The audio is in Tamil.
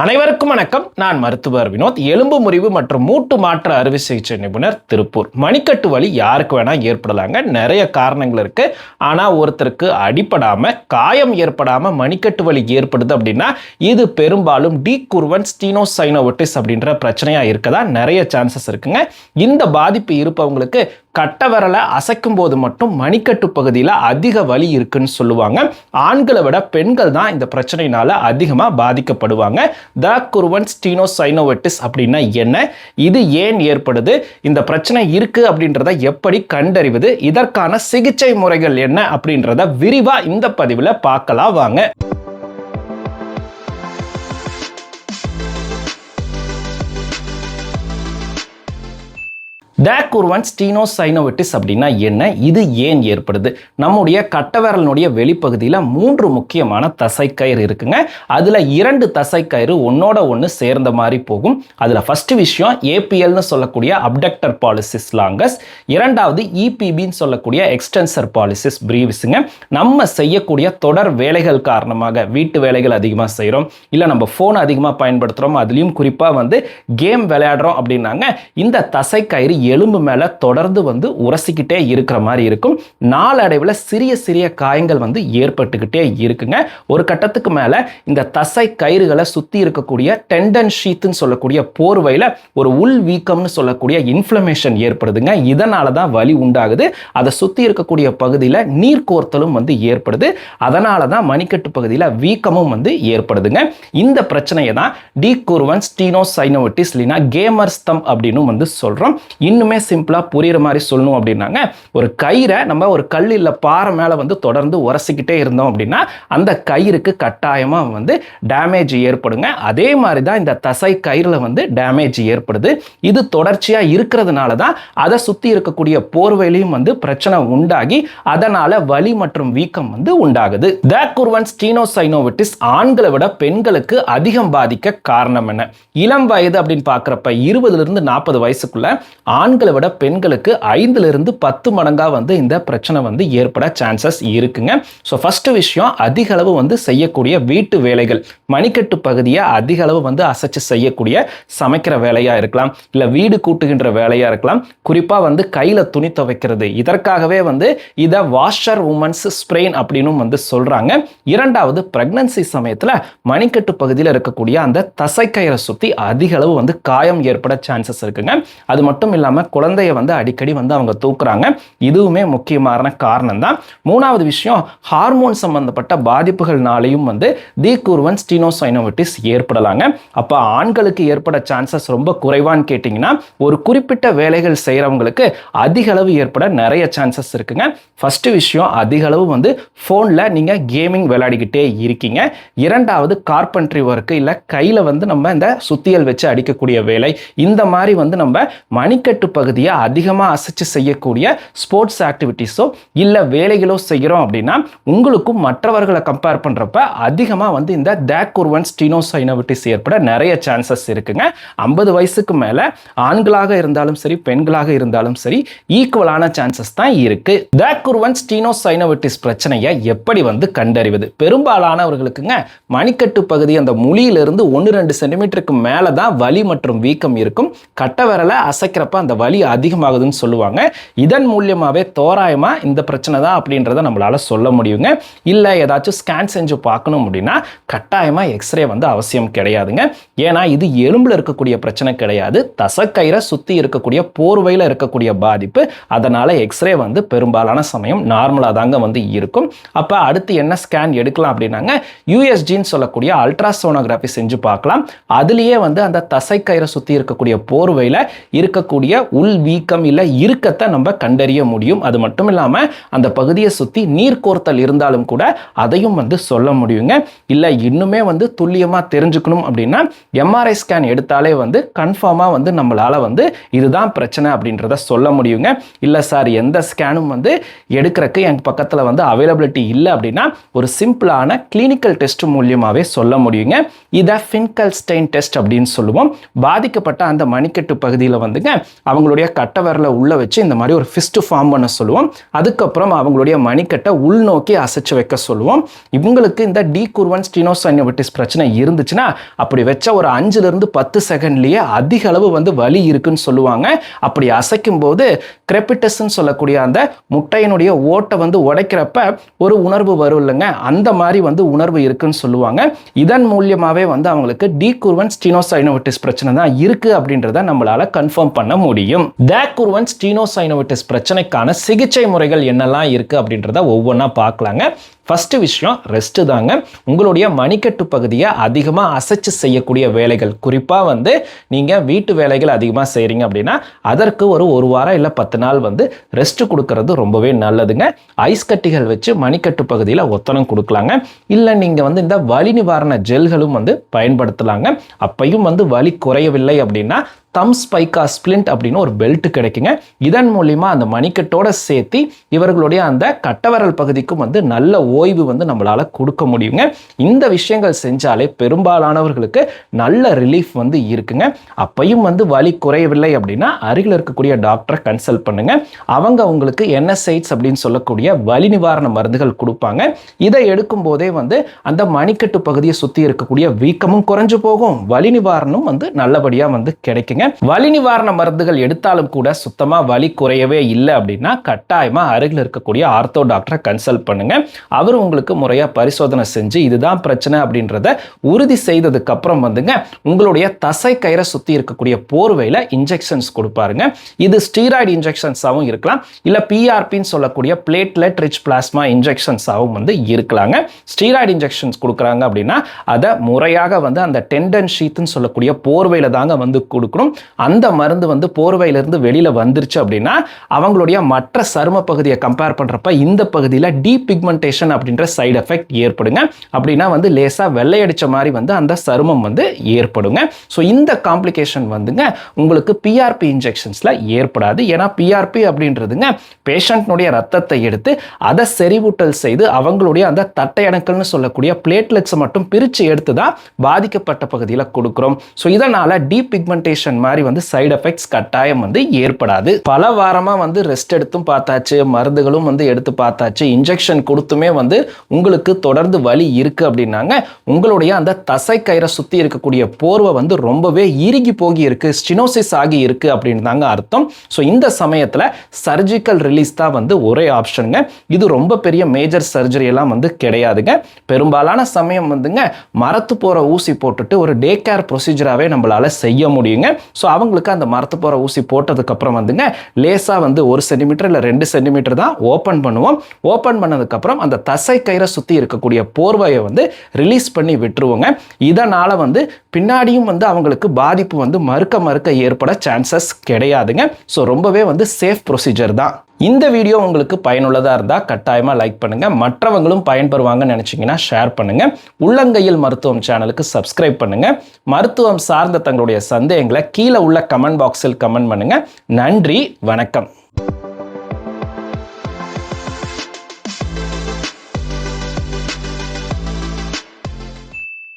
அனைவருக்கும் வணக்கம். நான் மருத்துவர் வினோத். எலும்பு முறிவு மற்றும் மூட்டு மாற்று அறுவை சிகிச்சை நிபுணர் திருப்பூர். மணிக்கட்டு வலி யாருக்கு வேணால் ஏற்படலாங்க. நிறைய காரணங்கள் இருக்கு. ஆனால் ஒருத்தருக்கு அடிப்படாமல் காயம் ஏற்படாமல் மணிக்கட்டு வலி ஏற்படுது அப்படின்னா இது பெரும்பாலும் டி குர்வன் ஸ்டீனோசைனோவட்டிஸ் அப்படின்ற பிரச்சனையாக இருக்கதா நிறைய சான்சஸ் இருக்குங்க. இந்த பாதிப்பு இருப்பவங்களுக்கு கட்ட விரலை அசைக்கும் போது மட்டும் மணிக்கட்டு பகுதியில் அதிக வலி இருக்குன்னு சொல்லுவாங்க. ஆண்களை விட பெண்கள் தான் இந்த பிரச்சனையினால அதிகமாக பாதிக்கப்படுவாங்க. த குருவன் ஸ்டீனோசைனோவெட்டிஸ் அப்படின்னா என்ன? இது ஏன் ஏற்படுது? இந்த பிரச்சனை இருக்குது அப்படின்றத எப்படி கண்டறிவது? இதற்கான சிகிச்சை முறைகள் என்ன அப்படின்றத விரிவாக இந்த பதிவில் பார்க்கலாம் வாங்க. டேக்குர்வன் ஸ்டீனோசைனோவிட்டிஸ் அப்படின்னா என்ன? இது ஏன் ஏற்படுது? நம்முடைய கட்டவிரலினுடைய வெளிப்பகுதியில் மூன்று முக்கியமான தசைக்கயிறு இருக்குங்க. அதில் இரண்டு தசைக்கயிறு ஒன்னோட ஒன்று சேர்ந்த மாதிரி போகும். அதில் ஃபஸ்ட்டு விஷயம் ஏபிஎல்னு சொல்லக்கூடிய அப்டக்டர் பாலிசிஸ் லாங்கஸ் இரண்டாவது இபிபின்னு சொல்லக்கூடிய எக்ஸ்டென்சர் பாலிசிஸ் பிரீவிஸுங்க நம்ம செய்யக்கூடிய தொடர் வேலைகள் காரணமாக வீட்டு வேலைகள் அதிகமாக செய்கிறோம் இல்லை நம்ம ஃபோன் அதிகமாக பயன்படுத்துகிறோம் அதுலேயும் குறிப்பாக வந்து கேம் விளையாடுறோம் அப்படின்னாங்க. இந்த தசைக்கயிறு எலும்பு மேலே தொடர்ந்து வந்து உரசிக்கிட்டே இருக்கிற மாதிரி இருக்கும். நாளடைவில் சிறிய சிறிய காயங்கள் வந்து ஏற்பட்டுக்கிட்டே இருக்குங்க. ஒரு கட்டத்துக்கு மேலே இந்த தசை கயிறுகளை சுற்றி இருக்கக்கூடிய டெண்டன் ஷீத்துன்னு சொல்லக்கூடிய போர்வையில் ஒரு உள் வீக்கம்னு சொல்லக்கூடிய இன்ஃப்ளமேஷன் ஏற்படுதுங்க. இதனால தான் வலி உண்டாகுது. அதை சுற்றி இருக்கக்கூடிய பகுதியில் நீர் கோர்த்தலும் வந்து ஏற்படுது. அதனால தான் மணிக்கட்டு பகுதியில் வீக்கமும் வந்து ஏற்படுதுங்க. இந்த பிரச்சனையை தான் டி குர்வன் ஸ்டீனோசைனோவிட்டிஸ் இல்லைனா கேமர் ஸ்தம் அப்படின்னு வந்து சொல்கிறோம் இன்னும் சிம்பிளாக புரியுற மாதிரி சொல்லணும் அப்படின்னாங்க. ஒரு கயிறை நம்ம ஒரு கல் இல்லை பாறை மேலே வந்து தொடர்ந்து உரசிக்கிட்டே இருந்தோம் அப்படின்னா அந்த கயிறுக்கு கட்டாயமாக வந்து டேமேஜ் ஏற்படுங்க. அதே மாதிரி தான் இந்த தசை கயிறில் வந்து டேமேஜ் ஏற்படுது. இது தொடர்ச்சியாக இருக்கிறதுனால தான் அதை சுற்றி இருக்கக்கூடிய போர்வையிலையும் வந்து பிரச்சனை உண்டாகி அதனால் வலி மற்றும் வீக்கம் வந்து உண்டாகுது. த குர்வன் ஸ்டீனோசைனோவிட்டிஸ் ஆண்களை விட பெண்களுக்கு அதிகம் பாதிக்க காரணம் என்ன? இளம் வயது அப்படின்னு பார்க்குறப்ப இருபதுலேருந்து நாற்பது வயசுக்குள்ள ஆண்களை விட பெண்களுக்கு ஐந்துலேருந்து பத்து மடங்காக வந்து இந்த பிரச்சனை வந்து ஏற்பட சான்சஸ் இருக்குங்க. ஸோ ஃபஸ்ட்டு விஷயம் அதிக அளவு வந்து செய்யக்கூடிய வீட்டு வேலைகள். மணிக்கட்டு பகுதியை அதிக அளவு வந்து அசைச்சு செய்யக்கூடிய சமைக்கிற வேலையாக இருக்கலாம் இல்லை வீடு கூட்டுகின்ற வேலையாக இருக்கலாம். குறிப்பாக வந்து கையில் துணி துவைக்கிறது. இதற்காகவே வந்து இதை வாஷர் உமன்ஸ் ஸ்ப்ரெயின் அப்படின்னு வந்து சொல்கிறாங்க இரண்டாவது ப்ரெக்னன்சி சமயத்தில் மணிக்கட்டு பகுதியில் இருக்கக்கூடிய அந்த தசைக்கயிறை சுற்றி அதிக அளவு வந்து காயம் ஏற்பட சான்சஸ் இருக்குங்க. அது மட்டும் இல்லாமல் குழந்தைய வந்து அடிக்கடி வந்து அவங்க தூக்குறாங்க. இதுவுமே முக்கியமான காரணம் தான் மூணாவது விஷயம் ஹார்மோன் சம்பந்தப்பட்ட பாதிப்புகள்னாலையும் வந்து தி குர்வன் ஸ்டீனோசைனோவிட்டிஸ் ஏற்படலாங்க. அப்போ ஆண்களுக்கு ஏற்பட சான்சஸ் ரொம்ப குறைவான்னு கேட்டிங்கன்னா ஒரு குறிப்பிட்ட வேலைகள் செய்கிறவங்களுக்கு அதிக அளவு ஏற்பட நிறைய சான்சஸ் இருக்குங்க. ஃபஸ்ட்டு விஷயம் அதிக அளவு வந்து ஃபோனில் நீங்கள் கேமிங் விளையாடிக்கிட்டே இருக்கீங்க. இரண்டாவது கார்பென்ட்ரி ஒர்க்கு இல்லை கையில் வந்து நம்ம இந்த சுத்தியல் வச்சு அடிக்கக்கூடிய வேலை. இந்த மாதிரி வந்து நம்ம மணிக்கட்டு பகுதியை அதிகமாக அசைச்சு செய்யக்கூடிய ஸ்போர்ட்ஸ் ஆக்டிவிட்டீஸோ இல்லை வேலைகளோ செய்கிறோம் அப்படின்னா உங்களுக்கும் மற்றவர்களை கம்பேர் பண்ணுறப்ப அதிகமாக வந்து இந்த தேக்குர்வன் ஸ்டீனோசைனோவிட்டிஸ் ஏற்பட நிறைய சான்சஸ் இருக்குங்க. ஐம்பது வயசுக்கு மேலே ஆண்களாக இருந்தாலும் சரி பெண்களாக இருந்தாலும் சரி ஈக்குவலான சான்சஸ் தான் இருக்குது தேக்குர்வன் ஸ்டீனோசைனோவிட்டிஸ் பிரச்சனையை எப்படி வந்து கண்டறிவது? பெரும்பாலானவர்களுக்குங்க மணிக்கட்டு பகுதி அந்த முழியிலிருந்து ஒன்று ரெண்டு சென்டிமீட்டருக்கு மேலே தான் வலி மற்றும் வீக்கம் இருக்கும். கட்ட விரலை அசைக்கிறப்ப அந்த வலி அதிகமாகுதுன்னு சொல்லுவாங்க. இதன் மூலியமாகவே தோராயமாக இந்த பிரச்சனை தான் அப்படின்றத நம்மளால சொல்ல முடியுங்க. இல்லை ஏதாச்சும் ஸ்கேன் செஞ்சு பார்க்கணும் அப்படின்னா கட்டாயமாக எக்ஸ்ரே வந்து அவசியம் கிடையாதுங்க. ஏன்னா இது எலும்பில் இருக்கக்கூடிய பிரச்சனை கிடையாது. தசக்கயிறை சுற்றி இருக்கக்கூடிய போர்வையில் இருக்கக்கூடிய பாதிப்பு. அதனால் எக்ஸ்ரே வந்து பெரும்பாலான சமயம் நார்மலாக தாங்க வந்து இருக்கும். அப்போ அடுத்து என்ன ஸ்கேன் எடுக்கலாம் அப்படின்னாங்க? யூஎஸ்ஜின்னு சொல்லக்கூடிய அல்ட்ராசோனோகிராஃபி செஞ்சு பார்க்கலாம். அதுலேயே வந்து அந்த தசைக்கயிறை சுற்றி இருக்கக்கூடிய போர்வையில் இருக்கக்கூடிய உள் வீக்கம் இல்லை இறுக்கத்தை நம்ம கண்டறிய முடியும். அது மட்டும் இல்லாமல் அந்த பகுதியை சுற்றி நீர் கோர்த்தல் இருந்தாலும் கூட அதையும் வந்து சொல்ல முடியுங்க. இல்லை இன்னுமே வந்து துல்லியமாக தெரிஞ்சுக்கணும் அப்படின்னா எம்ஆர்ஐ ஸ்கேன் எடுத்தாலே வந்து கன்ஃபார்மாக வந்து நம்மளால் வந்து இதுதான் பிரச்சனை அப்படின்றத சொல்ல முடியுங்க. இல்லை சார் எந்த ஸ்கேனும் வந்து எடுக்கிறக்கு என் பக்கத்தில் வந்து அவைலபிலிட்டி இல்லை அப்படின்னா ஒரு சிம்பிளான கிளினிக்கல் டெஸ்ட் மூலியமாகவே சொல்ல முடியுங்க. இதை ஃபின்கல் ஸ்டெயின் டெஸ்ட் அப்படின்னு சொல்லுவோம். பாதிக்கப்பட்ட அந்த மணிக்கட்டு பகுதியில் வந்துங்க அவங்களுடைய கட்ட விரலை உள்ள வச்சு இந்த மாதிரி ஒரு ஃபிஸ்ட் ஃபார்ம் பண்ண சொல்லுவோம். அதுக்கப்புறம் அவங்களுடைய மணிக்கட்டை உள்நோக்கி அசைச்சு வைக்க சொல்லுவோம். இவங்களுக்கு இந்த டி குர்வன் ஸ்டினோசைனோவிட்டிஸ் பிரச்சனை இருந்துச்சுன்னா அப்படி வச்ச ஒரு அஞ்சுல இருந்து பத்து செகண்ட்லயே அதிக அளவு வந்து வலி இருக்குன்னு சொல்லுவாங்க. அப்படி அசைக்கும் போது கிரெபிட்டஸ்ன்னு சொல்லக்கூடிய அந்த முட்டையினுடைய ஓட்டை வந்து உடைக்கிறப்ப ஒரு உணர்வு வரும் இல்லைங்க. அந்த மாதிரி வந்து உணர்வு இருக்குன்னு சொல்லுவாங்க. இதன் மூலியமாவே வந்து அவங்களுக்கு டி குர்வன் ஸ்டினோசைனோவிட்டிஸ் பிரச்சனை தான் இருக்கு அப்படின்றத நம்மளால கன்ஃபார்ம் பண்ண முடியும். டேக்குர்வன் ஸ்டீனோசைனோவிட்டிஸ் பிரச்சனைக்கான சிகிச்சை முறைகள் என்னெல்லாம் இருக்குது அப்படின்றத ஒவ்வொன்றா பார்க்கலாங்க. ஃபஸ்ட்டு விஷயம் ரெஸ்ட்டு தாங்க. உங்களுடைய மணிக்கட்டு பகுதியை அதிகமாக அசைச்சு செய்யக்கூடிய வேலைகள். குறிப்பாக வந்து நீங்கள் வீட்டு வேலைகள் அதிகமாக செய்கிறீங்க அப்படின்னா அதற்கு ஒரு ஒரு வாரம் இல்லை பத்து நாள் வந்து ரெஸ்ட்டு கொடுக்கறது ரொம்பவே நல்லதுங்க. ஐஸ் கட்டிகள் வச்சு மணிக்கட்டு பகுதியில் ஒத்தனம் கொடுக்கலாங்க. இல்லை நீங்கள் வந்து இந்த வலி நிவாரண ஜெல்களும் வந்து பயன்படுத்தலாங்க. அப்பையும் வந்து வலி குறையவில்லை அப்படின்னா தம் ஸ்பைக்கா ஸ்பிளிண்ட் அப்படின்னு ஒரு பெல்ட் கிடைக்குங்க. இதன் மூலிமா அந்த மணிக்கட்டோட சேர்த்து இவர்களுடைய அந்த கட்டவரல் பகுதிக்கும் வந்து நல்ல ஓய்வு வந்து நம்மளால கொடுக்க முடியுங்க. இந்த விஷயங்கள் செஞ்சாலே பெரும்பாலானவர்களுக்கு நல்ல ரிலீஃப் வந்து இருக்குங்க. அப்பையும் வந்து வலி குறையவில்லை அப்படின்னா அருகில் இருக்கக்கூடிய டாக்டரை கன்சல்ட் பண்ணுங்க. அவங்க உங்களுக்கு என்எஸ்ஐட்ஸ் அப்படின்னு சொல்லக்கூடிய வலி நிவாரண மருந்துகள் கொடுப்பாங்க. இதை எடுக்கும் போதே வந்து அந்த மணிக்கட்டு பகுதியை சுற்றி இருக்கக்கூடிய வீக்கமும் குறைஞ்சு போகும். வலி நிவாரணம் வந்து நல்லபடியாக வந்து கிடைக்குங்க. வலி நிவாரண மருந்துகள் எடுத்தாலும் கூட சுத்தமாக வலி குறையவே இல்லை அப்படின்னா கட்டாயமாக அருகில் இருக்கக்கூடிய ஆர்த்தோ டாக்டரை கன்சல்ட் பண்ணுங்க. அவர் உங்களுக்கு முறையாக பரிசோதனை செஞ்சு இதுதான் பிரச்சனை அப்படின்றத உறுதி செய்ததுக்கு அப்புறம் வந்துங்க உங்களுடைய தசை கயிறை சுற்றி இருக்கக்கூடிய போர்வையில் இன்ஜெக்ஷன்ஸ் கொடுப்பாருங்க. இது ஸ்டீராய்டு இன்ஜெக்ஷன்ஸாகவும் இருக்கலாம். இல்லை பிஆர்பின்னு சொல்லக்கூடிய பிளேட்லெட் ரிச் பிளாஸ்மா இன்ஜெக்ஷன்ஸாகவும் வந்து இருக்கலாங்க. ஸ்டீராய்டு இன்ஜெக்ஷன்ஸ் கொடுக்குறாங்க அப்படின்னா அதை முறையாக வந்து அந்த டெண்டன் ஷீத்துன்னு சொல்லக்கூடிய போர்வையில் தாங்க வந்து கொடுக்கணும். அந்த மருந்து வந்து போர்வையிலிருந்து வெளியில் வந்துருச்சு அப்படின்னா அவங்களுடைய மற்ற சரும பகுதியை கம்பேர் பண்ணுறப்ப இந்த பகுதியில் டீபிக்மெண்டேஷன் அப்படின்ற சைடு எஃபெக்ட் ஏற்படுங்க. அப்படின்னா வந்து லேசாக வெள்ளையடிச்ச மாதிரி வந்து அந்த சருமம் வந்து ஏற்படுங்க. ஸோ இந்த காம்ப்ளிகேஷன் வந்துங்க உங்களுக்கு பிஆர்பி இன்ஜெக்ஷன்ஸில் ஏற்படாது. ஏன்னா பிஆர்பி அப்படின்றதுங்க பேஷண்ட்னுடைய ரத்தத்தை எடுத்து அதை செறிவூட்டல் செய்து அவங்களுடைய அந்த தட்டை அணுக்கள்னு சொல்லக்கூடிய பிளேட்லெட்ஸை மட்டும் பிரித்து எடுத்து தான் பாதிக்கப்பட்ட பகுதியில் கொடுக்குறோம். ஸோ இதனால் டீபிக்மெண்டேஷன் மாதிரி வந்து சைடு எஃபெக்ட்ஸ் கட்டாயம் வந்து ஏற்படாது. பல வாரமாக வந்து ரெஸ்ட் எடுத்தும் பார்த்தாச்சு மருந்துகளும் வந்து எடுத்து பார்த்தாச்சு இன்ஜெக்ஷன் கொடுத்துமே வந்து உங்களுக்கு தொடர்ந்து வலி இருக்குது அப்படின்னாங்க. உங்களுடைய அந்த தசை கயிறை சுற்றி இருக்கக்கூடிய போர்வை வந்து ரொம்பவே இறுகி போகி இருக்குது ஸ்டினோசிஸ் ஆகி இருக்குது அப்படின்னு தாங்க அர்த்தம். ஸோ இந்த சமயத்தில் சர்ஜிக்கல் ரிலீஸ் தான் வந்து ஒரே ஆப்ஷனுங்க இது ரொம்ப பெரிய மேஜர் சர்ஜரி எல்லாம் வந்து கிடையாதுங்க. பெரும்பாலான சமயம் வந்துங்க மரத்து போகிற ஊசி போட்டுட்டு ஒரு டே கேர் ப்ரொசீஜராகவே நம்மளால் செய்ய முடியுங்க. ஸோ அவங்களுக்கு அந்த மரத்து போகிற ஊசி போட்டதுக்கப்புறம் வந்துங்க லேசாக வந்து ஒரு சென்டிமீட்டர் இல்லை ரெண்டு சென்டிமீட்டர் தான் ஓப்பன் பண்ணுவோம். ஓப்பன் பண்ணதுக்கப்புறம் அந்த தசை கயிறை சுற்றி இருக்கக்கூடிய போர்வையை வந்து ரிலீஸ் பண்ணி விட்டுருவோங்க. இதனால் வந்து பின்னாடியும் வந்து அவங்களுக்கு பாதிப்பு வந்து மறுக்க மறுக்க ஏற்பட சான்சஸ் கிடையாதுங்க. ஸோ ரொம்பவே வந்து சேஃப் ப்ரொசீஜர் தான். இந்த வீடியோ உங்களுக்கு பயனுள்ளதாக இருந்தால் கட்டாயமாக லைக் பண்ணுங்கள் மற்றவங்களும் பயன்பெறுவாங்கன்னு நினச்சிங்கன்னா ஷேர் பண்ணுங்கள் உள்ளங்கையில் மருத்துவம் சேனலுக்கு சப்ஸ்கிரைப் பண்ணுங்கள் மருத்துவம் சார்ந்த தங்களுடைய சந்தேகங்களை கீழே உள்ள கமெண்ட் பாக்ஸில் கமெண்ட் பண்ணுங்கள் நன்றி வணக்கம்.